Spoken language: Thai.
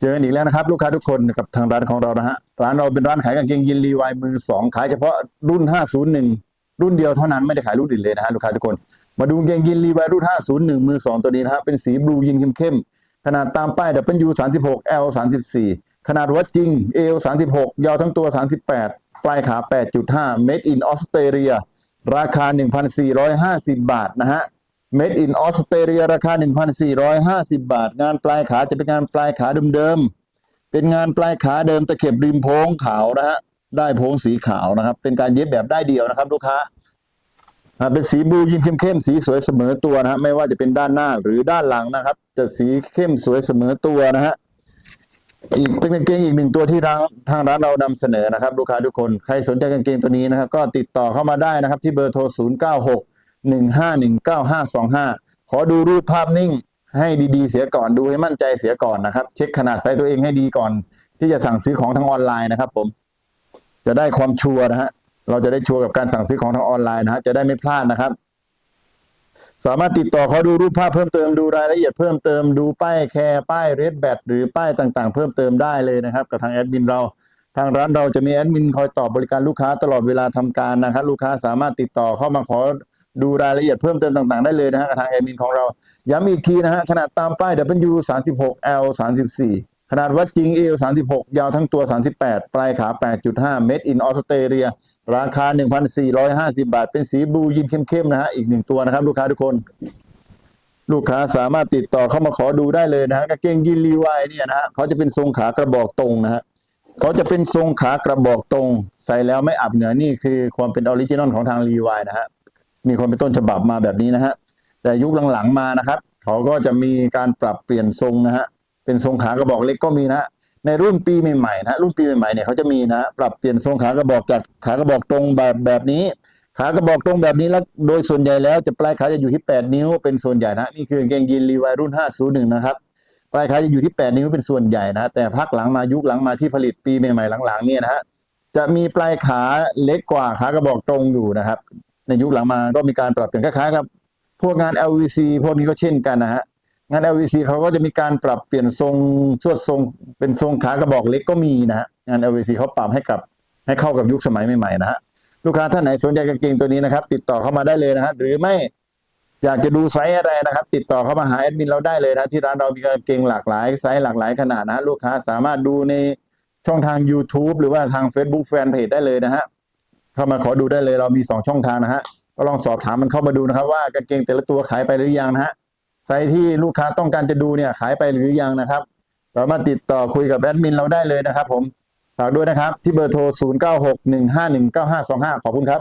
เจอกันอีกแล้วนะครับ ลูกค้าทุกคนกับทางร้านของเรานะฮะร้านเราเป็นร้านขายกางเกงยีนรีวายมือสองขายเฉพาะรุ่น 501 รุ่นเดียวเท่านั้นไม่ได้ขายรุ่นอื่นเลยนะฮะลูกค้าทุกคน มาดูกางเกงยีนรีวายรุ่น 501 มือสองตัวนี้นะฮะเป็นสีบลูยีนเข้มๆขนาดตามป้าย W 36 L 34ขนาดวัดจริง L 36 ยาวทั้งตัว 38 ปลายขา 8.5 Made in Australia ราคา 1,450 บาทนะฮะ Made in Australia ราคา 1,450 บาท งานปลายขาจะเป็นงานปลายขาเดิมๆ เป็นงานปลายขาเดิมตะเข็บริมโพงขาวนะฮะ ได้โพงสีขาวนะครับ เป็นการเย็บแบบได้เดียวนะครับ ลูกค้า เป็นสีบลูยินเข้มๆ สีสวยเสมอตัวนะฮะ ไม่ว่าจะเป็นด้านหน้าหรือด้านหลังนะครับ จะสีเข้มสวยเสมอตัวนะฮะ อีกเป็นกางเกงอีกหนึ่งตัวที่ทางทางร้านเรานำเสนอนะครับ ลูกค้าทุกคน ใครสนใจกางเกงตัวนี้นะครับ ก็ติดต่อเข้ามาได้นะครับ ที่เบอร์โทร 0 9 6 1 5 1 9 5 2 5ขอดูรูปภาพนิ่งให้ดีๆเสียก่อนดูให้มั่นใจเสียก่อนนะครับ เช็คขนาดไซส์ตัวเองให้ดีก่อน ที่จะสั่งซื้อของทางออนไลน์นะครับ ผม จะได้ความชัวร์นะฮะเราจะได้ชัวร์กับการสั่งซื้อของทางออนไลน์นะฮะจะได้ไม่พลาดนะครับ สามารถติดต่อเขาดูรูปภาพเพิ่มเติมดูรายละเอียดเพิ่มเติมดูป้ายแคร์ป้ายเรดแบตหรือป้ายต่างๆ เพิ่มเติมได้เลยนะครับ กับทางแอดมินเราทางร้านเราจะมีแอดมินคอยตอบบริการลูกค้าตลอดเวลาทำการนะครับ ลูกค้าสามารถติดต่อเข้ามาขอ ดูรายละเอียดเพิ่มเติมต่างๆ ได้เลยนะฮะกับทางแอดมินของเรา ย้ำอีกทีนะฮะ ขนาดตามป้าย W 36 L 34ขนาดวัดจริง L 36 ยาวทั้งตัว 38 ปลายขา 8.5 Made in Australia ราคา 1,450 บาท เป็นสีบลูยินเข้มๆนะฮะ อีกหนึ่งตัวนะครับ ลูกค้าทุกคน ลูกค้าสามารถติดต่อเข้ามาขอดูได้เลยนะฮะกางเกงยีนรีวายเนี่ยนะฮะเขาจะเป็นทรงขากระบอกตรงนะฮะเขาจะเป็นทรงขากระบอกตรง ใส่แล้วไม่อับเหนือนี่คือความเป็นออริจินอลของทางรีวายนะฮะ มีความเป็นต้นฉบับมาแบบนี้นะฮะแต่ยุคหลังๆมานะครับ เขาก็จะมีการปรับเปลี่ยนทรงนะฮะเป็นทรงขากระบอกเล็กก็มีนะฮะในรุ่นปีใหม่ๆนะรุ่นปีใหม่ๆเนี่ยเขาจะมีนะฮะปรับเปลี่ยนทรงขากระบอกจากขากระบอกตรงแบบแบบนี้ ขากระบอกตรงแบบนี้แล้วโดยส่วนใหญ่แล้วจะปลายขาจะอยู่ที่ 8 นิ้วเป็นส่วนใหญ่นะนี่คือเกงยีนรีวายรุ่น 501 นะครับปลายขาจะอยู่ที่ 8 นิ้วเป็นส่วนใหญ่นะแต่พักหลังมายุคหลังมาที่ผลิตปีใหม่ๆหลังๆเนี่ยนะฮะจะมีปลายขาเล็กกว่าขากระบอกตรงอยู่นะครับ ในยุคหลังมาก็มีการปรับเปลี่ยนคล้ายๆกับพวกงาน LVC พวกนี้ก็เช่นกันนะฮะงาน LVC เขาก็จะมีการปรับเปลี่ยนทรงสวดทรง เป็นทรงขากระบอกเล็กก็มีนะฮะงาน LVC เขาปรับให้กับให้เข้ากับยุคสมัยใหม่ๆนะฮะลูกค้าท่านไหนสนใจกางเกงตัวนี้นะครับ ติดต่อเข้ามาได้เลยนะฮะหรือไม่อยากจะดูไซส์อะไรนะครับ ติดต่อเข้ามาหาแอดมินเราได้เลยนะที่ร้านเรามีกางเกงหลากหลายไซส์หลากหลายขนาดนะฮะลูกค้าสามารถดูในช่องทาง YouTube หรือว่าทาง Facebook Fanpage ได้เลยนะฮะ เข้ามาขอดูได้เลยเรามีสองช่องทางนะฮะก็ลองสอบถามมันเข้ามาดูนะครับว่ากางเกงแต่ละตัวขายไปหรือยังนะฮะไซส์ที่ลูกค้าต้องการจะดูเนี่ยขายไปหรือยังนะครับสามารถติดต่อคุยกับแอดมินเราได้เลยนะครับ ผมฝากด้วยนะครับที่เบอร์โทร 0961519525 ขอบคุณครับ